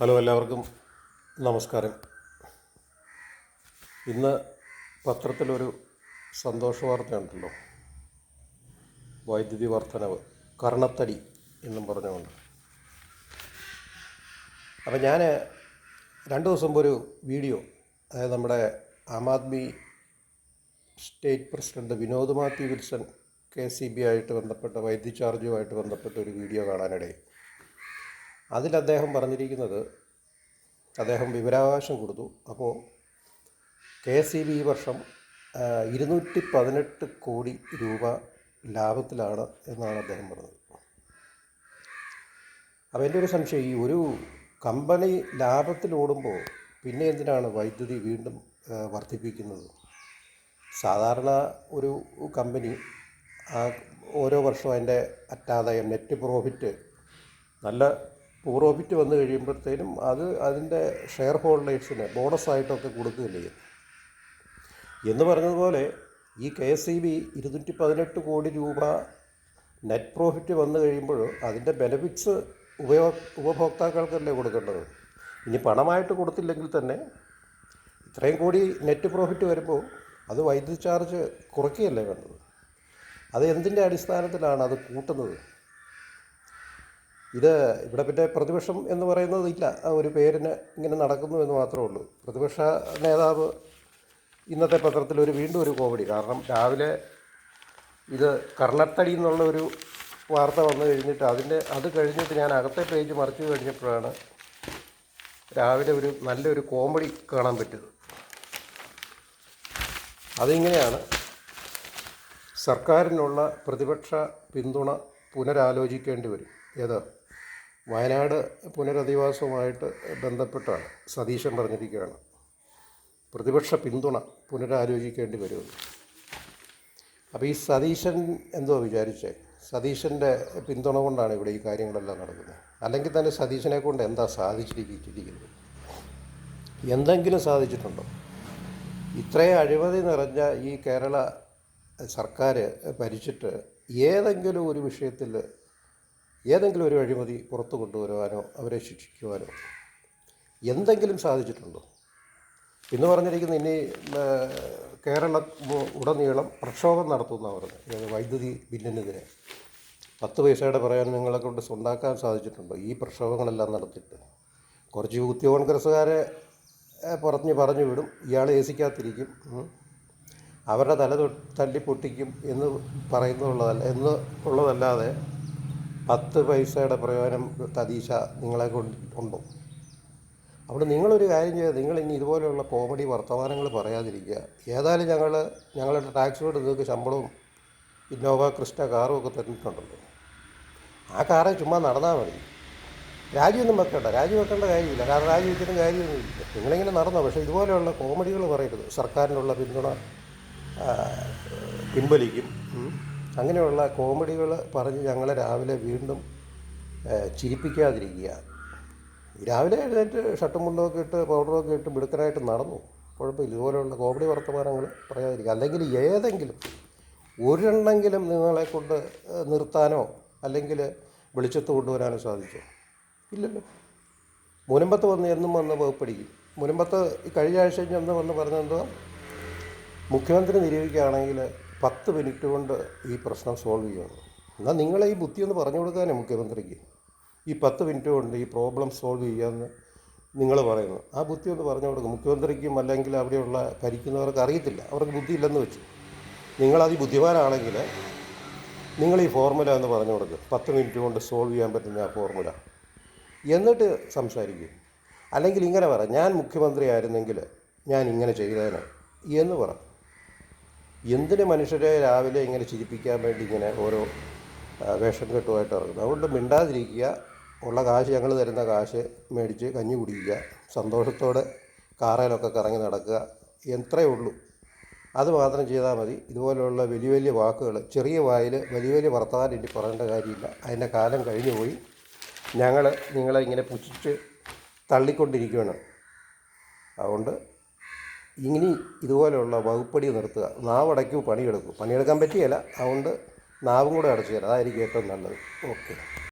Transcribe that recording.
Hello എല്ലാവർക്കും നമസ്കാരം. ഇന്ന് പത്രത്തിലൊരു സന്തോഷ വാർത്തയുണ്ടല്ലോ. വൈദ്യുതി വർധനവ് കർണത്തടി എന്നും പറഞ്ഞുകൊണ്ട്. അപ്പം ഞാൻ രണ്ട് ദിവസം മുമ്പ് ഒരു വീഡിയോ അതായത് നമ്മുടെ Aam Aadmi state president Vinod Mathew Wilson K C B ആയിട്ട് ബന്ധപ്പെട്ട വൈദ്യുതി ചാർജുമായിട്ട് ബന്ധപ്പെട്ട ഒരു വീഡിയോ കാണാനിടയിൽ അതിൽ അദ്ദേഹം പറഞ്ഞിരിക്കുന്നത് അദ്ദേഹം വിവരാവകാശം കൊടുത്തു. അപ്പോൾ കെ എസ് ഇ ബി ഈ വർഷം ഇരുന്നൂറ്റി പതിനെട്ട് കോടി രൂപ ലാഭത്തിലാണ് എന്നാണ് അദ്ദേഹം പറഞ്ഞത്. അപ്പോൾ എന്റെ ഒരു സംശയം ഈ ഒരു കമ്പനി ലാഭത്തിലോടുമ്പോൾ പിന്നെ എന്തിനാണ് വൈദ്യുതി വീണ്ടും വർദ്ധിപ്പിക്കുന്നത്? സാധാരണ ഒരു കമ്പനി ഓരോ വർഷവും അതിന്റെ അറ്റാദായം നെറ്റ് പ്രോഫിറ്റ് നല്ല പ്രോഫിറ്റ് വന്നു കഴിയുമ്പോഴത്തേനും അത് അതിന്റെ ഷെയർ ഹോൾഡേഴ്സിന് ബോണസായിട്ടൊക്കെ കൊടുക്കുകയില്ല. എന്ന് പറഞ്ഞതുപോലെ ഈ കെ എസ് ഇ ബി ഇരുന്നൂറ്റി പതിനെട്ട് കോടി രൂപ നെറ്റ് പ്രോഫിറ്റ് വന്നു കഴിയുമ്പോൾ അതിന്റെ ബെനഫിറ്റ്സ് ഉപയോ ഉപഭോക്താക്കൾക്കല്ലേ കൊടുക്കേണ്ടത്? ഇനി പണമായിട്ട് കൊടുത്തില്ലെങ്കിൽ തന്നെ ഇത്രയും കോടി നെറ്റ് പ്രോഫിറ്റ് വരുമ്പോൾ അത് വൈദ്യുതി ചാർജ് കുറയ്ക്കുകയല്ലേ വേണ്ടത്? അത് എന്തിന്റെ അടിസ്ഥാനത്തിലാണ് അത് കൂട്ടുന്നത്? ഇത് ഇവിടെ പിന്നെ പ്രതിപക്ഷം എന്ന് പറയുന്നത് ഇല്ല. ഒരു പേരിന് ഇങ്ങനെ നടക്കുന്നു എന്ന് മാത്രമേ ഉള്ളൂ. പ്രതിപക്ഷ നേതാവ് ഇന്നത്തെ പത്രത്തിൽ ഒരു വീണ്ടും ഒരു കോമഡി. കാരണം രാവിലെ ഇത് കർണത്തടി എന്നുള്ള ഒരു വാർത്ത വന്നു കഴിഞ്ഞിട്ട് അതിന്റെ അത് കഴിഞ്ഞിട്ട് ഞാൻ അകത്തെ പേജ് മറിച്ചു കഴിഞ്ഞപ്പോഴാണ് രാവിലെ ഒരു നല്ലൊരു കോമഡി കാണാൻ പറ്റിയത്. അതിങ്ങനെയാണ് സർക്കാരിനുള്ള പ്രതിപക്ഷ പിന്തുണ പുനരാലോചിക്കേണ്ടി വരും. ഏത്? വയനാട് പുനരധിവാസവുമായിട്ട് ബന്ധപ്പെട്ടാണ്. സതീശൻ പറഞ്ഞിരിക്കുകയാണ്. പ്രതിപക്ഷ പിന്തുണ പുനരാലോചിക്കേണ്ടി വരുമെന്ന്. അപ്പോൾ ഈ സതീശൻ എന്തോ വിചാരിച്ചേ? സതീശന്റെ പിന്തുണ കൊണ്ടാണ് ഇവിടെ ഈ കാര്യങ്ങളെല്ലാം നടക്കുന്നത്. അല്ലെങ്കിൽ തന്നെ സതീശനെ കൊണ്ട് എന്താ സാധിച്ചിരിക്കുന്നത്? എന്തെങ്കിലും സാധിച്ചിട്ടുണ്ടോ? ഇത്രയും അഴിമതി നിറഞ്ഞ ഈ കേരള സർക്കാർ ഭരിച്ചിട്ട് ഏതെങ്കിലും ഒരു വിഷയത്തിൽ ഏതെങ്കിലും ഒരു അഴിമതി പുറത്തു കൊണ്ടുവരുവാനോ അവരെ ശിക്ഷിക്കുവാനോ എന്തെങ്കിലും സാധിച്ചിട്ടുണ്ടോ? ഇന്ന് പറഞ്ഞിരിക്കുന്ന ഇനി കേരള ഉടനീളം പ്രക്ഷോഭം നടത്തുമെന്നാണ് പറഞ്ഞത്. വൈദ്യുതി ബില്ലിനെതിരെ. പത്ത് പൈസയുടെ പറയാൻ നിങ്ങളെ കൊണ്ട് സ്വന്താക്കാൻ സാധിച്ചിട്ടുണ്ടോ? ഈ പ്രക്ഷോഭങ്ങളെല്ലാം നടത്തിയിട്ട്. കുറച്ച് യൂത്ത് കോൺഗ്രസ്സുകാരെ പുറത്തു പറഞ്ഞ് വിടും. ഇയാൾ ഏസിക്കാത്തിരിക്കും അവരുടെ തല തല്ലി പൊട്ടിക്കും എന്ന് പറയുന്നുള്ളതല്ല എന്ന് ഉള്ളതല്ലാതെ പത്ത് പൈസയുടെ പ്രയോജനം തതീശ നിങ്ങളെ കൊണ്ട് ഉണ്ടോ? അവിടെ നിങ്ങളൊരു കാര്യം ചെയ്യുക നിങ്ങൾ ഇനി ഇതുപോലെയുള്ള കോമഡി വർത്തമാനങ്ങൾ പറയാതിരിക്കുക. ഏതായാലും ഞങ്ങൾ ഞങ്ങളുടെ ടാക്സിലോട് നിങ്ങൾക്ക് ശമ്പളവും ഇന്നോവ ക്രിസ്റ്റ കാറും ഒക്കെ തന്നിട്ടുണ്ടല്ലോ. ആ കാറെ ചുമ്മാ നടന്നാൽ മതി. രാജിയൊന്നും വെക്കണ്ട. രാജി വെക്കേണ്ട കാര്യമില്ല. കാരണം രാജി വെച്ചിട്ടും കാര്യമൊന്നുമില്ല നിങ്ങളിങ്ങനെ നടന്നോ? പക്ഷേ ഇതുപോലെയുള്ള കോമഡികൾ പറയരുത്. സർക്കാരിനുള്ള പിന്തുണ പിൻവലിക്കും. അങ്ങനെയുള്ള കോമഡികൾ പറഞ്ഞ് ഞങ്ങളെ രാവിലെ വീണ്ടും ചിരിപ്പിക്കാതിരിക്കുക. രാവിലെ എഴുന്നേറ്റ് ഷർട്ടും മുണ്ടൊക്കെ ഇട്ട് പൗഡറൊക്കെ ഇട്ട് മിടുക്കനായിട്ട് നടന്നു. കുഴപ്പമില്ല ഇതുപോലെയുള്ള കോമഡി വർത്തമാനങ്ങൾ പറയാതിരിക്കുക. അല്ലെങ്കിൽ ഏതെങ്കിലും ഒരെണ്ണെങ്കിലും നിങ്ങളെ കൊണ്ട് നിർത്താനോ അല്ലെങ്കിൽ വെളിച്ചത്ത് കൊണ്ടുവരാനോ സാധിച്ചോ? ഇല്ലല്ലോ. മുനമ്പത്ത് വന്ന് എന്നും വന്ന് വകുപ്പടിക്കും. മുനമ്പത്ത് കഴിഞ്ഞ ആഴ്ച ചെന്ന് വന്ന് പറഞ്ഞെന്തോ? മുഖ്യമന്ത്രി നിരൂപിക്കുകയാണെങ്കിൽ പത്ത് മിനിറ്റ് കൊണ്ട് ഈ പ്രശ്നം സോൾവ് ചെയ്യണം എന്നാൽ നിങ്ങളെ ഈ ബുദ്ധി ഒന്ന് പറഞ്ഞു കൊടുക്കാനേ മുഖ്യമന്ത്രിക്ക്. ഈ പത്ത് മിനിറ്റ് കൊണ്ട് ഈ പ്രോബ്ലം സോൾവ് ചെയ്യാമെന്ന് നിങ്ങൾ പറയുന്നു. ആ ബുദ്ധി ഒന്ന് പറഞ്ഞു കൊടുക്കും. മുഖ്യമന്ത്രിക്കും അല്ലെങ്കിൽ അവിടെയുള്ള ഭരിക്കുന്നവർക്ക് അറിയത്തില്ല. അവർക്ക് ബുദ്ധി ഇല്ലെന്ന് വെച്ചു നിങ്ങളത് ബുദ്ധിമാനാണെങ്കിൽ നിങ്ങൾ ഈ ഫോർമുല എന്ന് പറഞ്ഞു കൊടുക്കും. പത്ത് മിനിറ്റ് കൊണ്ട് സോൾവ് ചെയ്യാൻ പറ്റുന്ന ആ ഫോർമുല. എന്നിട്ട് സംസാരിക്കും. അല്ലെങ്കിൽ ഇങ്ങനെ പറ. ഞാൻ മുഖ്യമന്ത്രി ആയിരുന്നെങ്കിൽ ഞാൻ ഇങ്ങനെ ചെയ്തേനെ എന്ന് പറ. എന്തിന് മനുഷ്യരെ രാവിലെ ഇങ്ങനെ ചിരിപ്പിക്കാൻ വേണ്ടി ഇങ്ങനെ ഓരോ വേഷം കെട്ടുമായിട്ട് ഇറങ്ങുന്നത്? അതുകൊണ്ട് മിണ്ടാതിരിക്കുക. ഉള്ള കാശ് ഞങ്ങൾ തരുന്ന കാശ് മേടിച്ച് കഞ്ഞി കുടിക്കുക. സന്തോഷത്തോടെ കാറയിലൊക്കെ കറങ്ങി നടക്കുക. എത്രയേ ഉള്ളൂ. അത് മാത്രം ചെയ്താൽ മതി. ഇതുപോലെയുള്ള വലിയ വലിയ വാക്കുകൾ ചെറിയ വായിൽ വലിയ വലിയ വർത്തമാനം ഇനി പറയേണ്ട കാര്യമില്ല. അതിന്റെ കാലം കഴിഞ്ഞു പോയി. ഞങ്ങൾ നിങ്ങളെ ഇങ്ങനെ പുച്ഛിച്ച് തള്ളിക്കൊണ്ടിരിക്കുകയാണ്. അതുകൊണ്ട് ഇനി ഇതുപോലെയുള്ള വകുപ്പടി നിർത്തുക. നാവടയ്ക്കും പണിയെടുക്കും. പണിയെടുക്കാൻ പറ്റിയല്ല. അതുകൊണ്ട് നാവും കൂടെ അടച്ചു തരാം. അതായിരിക്കും ഏറ്റവും നല്ലത്. ഓക്കെ.